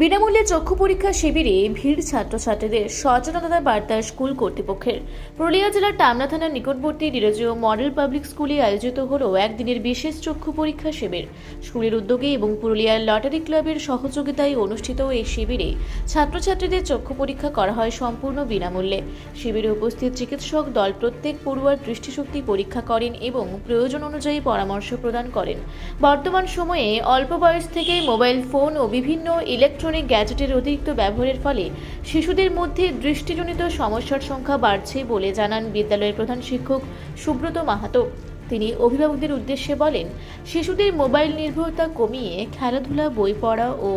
বিনামূল্যে চক্ষু পরীক্ষা শিবিরে ভিড় ছাত্রছাত্রীদের সচেতনতার বার্তা স্কুল কর্তৃপক্ষের। পুরুলিয়া জেলার টামনা থানার নিকটবর্তী ডিরোজিও মডেল পাবলিক স্কুলে আয়োজিত হল একদিনের বিশেষ চক্ষু পরীক্ষা শিবির। স্কুলের উদ্যোগে এবং পুরুলিয়ার লটারি ক্লাবের সহযোগিতায় অনুষ্ঠিত এই শিবিরে ছাত্রছাত্রীদের চক্ষু পরীক্ষা করা হয় সম্পূর্ণ বিনামূল্যে। শিবিরে উপস্থিত চিকিৎসক দল প্রত্যেক পড়ুয়ার দৃষ্টিশক্তি পরীক্ষা করেন এবং প্রয়োজন অনুযায়ী পরামর্শ প্রদান করেন। বর্তমান সময়ে অল্প বয়স থেকেই মোবাইল ফোন ও বিভিন্ন ইলেকট্রনিক গ্যাজেটের অতিরিক্ত ব্যবহারের ফলে শিশুদের মধ্যে দৃষ্টিজনিত সমস্যার সংখ্যা বাড়ছে বলে জানান বিদ্যালয়ের প্রধান শিক্ষক সুব্রত মাহাতো। তিনি অভিভাবকদের উদ্দেশ্যে বলেন, শিশুদের মোবাইল নির্ভরতা কমিয়ে খেলাধুলা, বই পড়া ও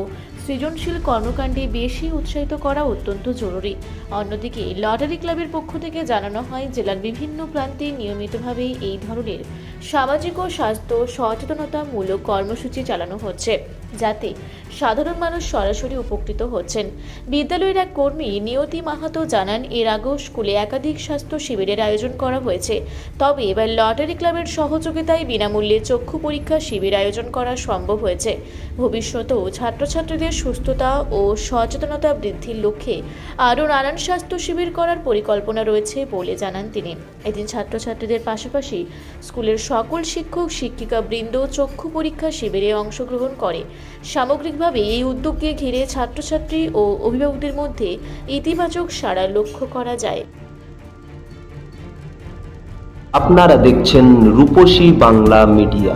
সৃজনশীল কর্মকাণ্ডে বেশি উৎসাহিত করা অত্যন্ত জরুরি। অন্যদিকে, লটারি ক্লাবের পক্ষ থেকে জানানো হয়, জেলার বিভিন্ন প্রান্তে নিয়মিতভাবে এই ধরনের সামাজিক ও স্বাস্থ্য সচেতনতামূলক কর্মসূচি চালানো হচ্ছে, যাতে সাধারণ মানুষ সরাসরি উপকৃত হচ্ছেন। বিদ্যালয়ের এক কর্মী নিয়তি মাহাতো জানান, এর আগেও স্কুলে একাধিক স্বাস্থ্য শিবিরের আয়োজন করা হয়েছে। তবে এবার লটারি ক্লাবের সহযোগিতায় বিনামূল্যে চক্ষু পরীক্ষা শিবির আয়োজন করা সম্ভব হয়েছে। ভবিষ্যতেও ছাত্রছাত্রীদের সুস্থতা ও সচেতনতা বৃদ্ধির লক্ষ্যে আরও নানান স্বাস্থ্য শিবির করার পরিকল্পনা রয়েছে বলে জানান তিনি। এদিন ছাত্রছাত্রীদের পাশাপাশি স্কুলের সকল শিক্ষক, শিক্ষিকা বৃন্দ চক্ষু পরীক্ষা শিবিরে অংশগ্রহণ করে। সামগ্রিকভাবে এই উদ্যোগকে ঘিরে ছাত্রছাত্রী ও অভিভাবকদের মধ্যে ইতিবাচক সাড়া লক্ষ্য করা যায়। আপনারা দেখছেন রূপসী বাংলা মিডিয়া।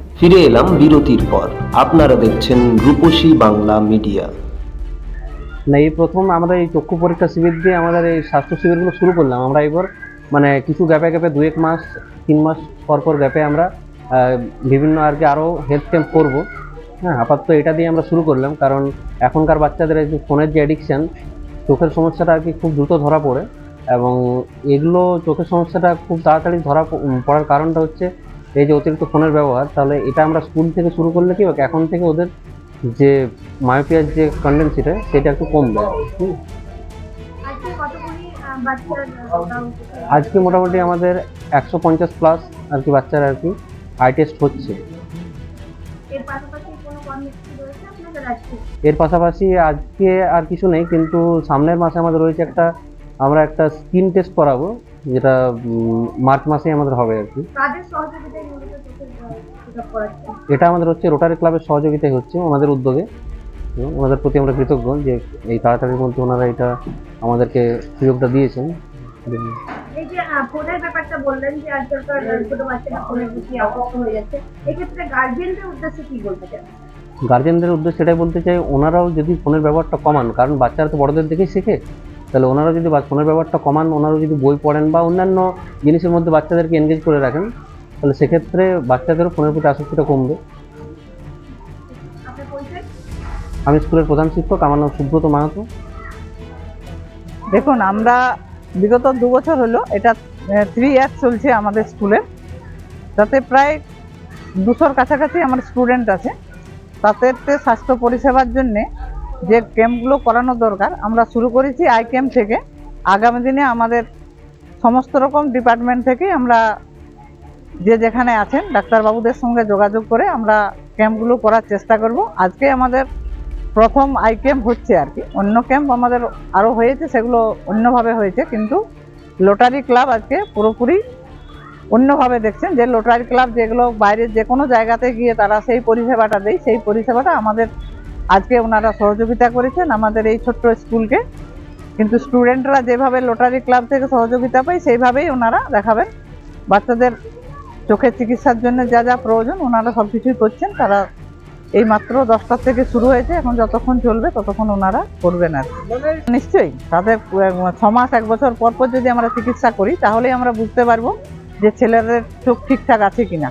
ফিরে এলাম বিরতির পর। আপনারা দেখছেন রূপসী বাংলা মিডিয়া। না, এই প্রথম আমরা এই চক্ষু পরীক্ষা শিবির দিয়ে আমাদের এই স্বাস্থ্য শিবিরগুলো শুরু করলাম। আমরা এবার মানে কিছু গ্যাপে গ্যাপে দু এক মাস, তিন মাস পর পর গ্যাপে আমরা বিভিন্ন আর কি আরও হেলথ ক্যাম্প করব। হ্যাঁ আপাতত এটা দিয়ে আমরা শুরু করলাম। কারণ এখনকার বাচ্চাদের যে ফোনের যে অ্যাডিকশান চোখের সমস্যাটা আর কি খুব দ্রুত ধরা পড়ে। এবং এগুলো চোখের সমস্যাটা খুব তাড়াতাড়ি ধরা পড়ার কারণটা হচ্ছে এই যে অতিরিক্ত ফোনের ব্যবহার তাহলে এটা আমরা স্কুল থেকে শুরু করলে কি হবে? এখন থেকে ওদের যে মায়োপিয়ার যে কন্ডেন্সিটা সেটা একটু কমবে। আজকে মোটামুটি আমাদের একশো পঞ্চাশ প্লাস আর কি বাচ্চারা আর কি আই টেস্ট হচ্ছে। এর পাশাপাশি আজকে? আর কিছু নেই কিন্তু সামনের মাসে আমাদের রয়েছে একটা আমরা একটা স্কিন টেস্ট করাবো। যেটা মার্চ মাসে আমাদের হবে আর কি। এটা আমাদের হচ্ছে রোটারি ক্লাবের সহযোগিতায় হচ্ছে ওনাদের উদ্যোগে। ওনাদের প্রতি আমরা কৃতজ্ঞ যে এই তাড়াতাড়ির মধ্যে ওনারা এটা আমাদেরকে সুযোগটা দিয়েছেন। এই যে ফোনের ব্যাপারটা বললেন যে আজকালকার ছোট বাচ্চারা ফোনের প্রতি আসক্ত হয়ে যাচ্ছে। এক্ষেত্রে গার্জিয়ানদের উদ্দেশ্যে কি বলতে চান? গার্জেনদের উদ্দেশ্যে সেটাই বলতে চাই ওনারাও যদি ফোনের ব্যবহারটা কমান কারণ বাচ্চারা তো বড়দের দেখেই শেখে। তাহলে ওনারা যদি বা- ফোনের ব্যবহারটা কমান ওনারাও যদি বই পড়েন বা অন্যান্য জিনিসের মধ্যে বাচ্চাদেরকে এনগেজ করে রাখেন তাহলে সেক্ষেত্রে বাচ্চাদেরও ফোনের প্রতি আসক্তিটা কমবে। আমি স্কুলের প্রধান শিক্ষক আমার নাম সুব্রত মাহাতো। দেখুন আমরা বিগত দু বছর হলো এটা থ্রি ইয়ার চলছে আমাদের স্কুলে। তাতে প্রায় দুশোর কাছাকাছি আমার স্টুডেন্ট আছে। তাতে স্বাস্থ্য পরিষেবার জন্যে যে ক্যাম্পগুলো করানো দরকার, আমরা শুরু করেছি আই ক্যাম্প থেকে। আগামী দিনে আমাদের সমস্ত রকম ডিপার্টমেন্ট থেকেই আমরা যে যেখানে আছেন, ডাক্তারবাবুদের সঙ্গে যোগাযোগ করে আমরা ক্যাম্পগুলো করার চেষ্টা করব। আজকে আমাদের প্রথম আই ক্যাম্প হচ্ছে আর কি। অন্য ক্যাম্প আমাদের আরও হয়েছে, সেগুলো অন্যভাবে হয়েছে, কিন্তু লোটারি ক্লাব আজকে পুরোপুরি অন্যভাবে দেখছেন। যে লোটারি ক্লাব যেগুলো বাইরের যে কোনো জায়গাতে গিয়ে তারা সেই পরিষেবাটা দেয়, সেই পরিষেবাটা আমাদের আজকে ওনারা সহযোগিতা করেছেন আমাদের এই ছোট্ট স্কুলকে। কিন্তু স্টুডেন্টরা যেভাবে লোটারি ক্লাব থেকে সহযোগিতা পায়, সেইভাবেই ওনারা দেখাবেন। বাচ্চাদের চোখের চিকিৎসার জন্য যা যা প্রয়োজন, ওনারা সব কিছুই করছেন। তারা এই মাত্র দশটার থেকে শুরু হয়েছে। এখন যতক্ষণ চলবে, ততক্ষণ ওনারা করবেন আর নিশ্চয়ই, তাদের ছ মাস, এক বছর পর পর যদি আমরা চিকিৎসা করি, তাহলেই আমরা বুঝতে পারব যে ছেলেদের চোখ ঠিকঠাক আছে কিনা।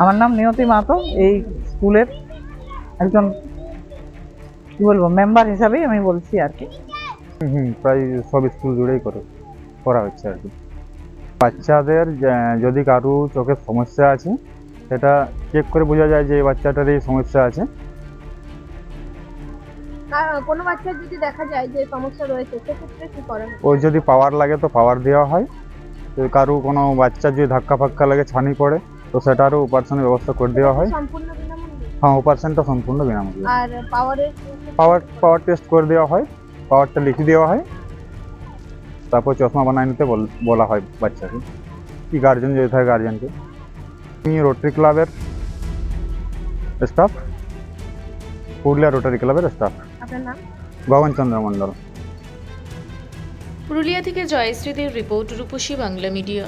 আমার নাম নিয়তি মাহাতো। এই স্কুলের একজন কি বলব মেম্বার হিসাবেই আমি বলছি আর কি। হুম প্রায় সব স্কুল জুড়েই করে করা হচ্ছে আর কি। বাচ্চাদের যদি কারও চোখের সমস্যা আছে সেটা চেক করে বোঝা যায় যে এই বাচ্চাটার এই সমস্যা আছে। কোনো বাচ্চার যদি দেখা যায় যে সমস্যা রয়েছে সেক্ষেত্রে কি করা ওর যদি পাওয়ার লাগে তো পাওয়ার দেওয়া হয়। তো কারও কোনো বাচ্চার যদি ধাক্কা ফাক্কা লাগে ছানি পড়ে তো সেটারও অপারেশনের ব্যবস্থা করে দেওয়া হয়। সম্পূর্ণ বিনামূল্যে? হ্যাঁ অপারেশনটা সম্পূর্ণ বিনামূল্যে। আর পাওয়ারের পাওয়ার পাওয়ার টেস্ট করে দেওয়া হয়। পাওয়ারটা লিখে দেওয়া হয়। তারপর চশমা বানায় নিতে বলা হয় বাচ্চাকে। কি গার্জেন যদি থাকে গার্জেনকে আমি রোটারি ক্লাবের স্টাফ পুরুলিয়া রোটারি ক্লাবের স্টাফ আপনার নাম? গগন চন্দ্র মণ্ডল। পুরুলিয়া থেকে জয়শ্রীদের রিপোর্ট রূপসী বাংলা মিডিয়া।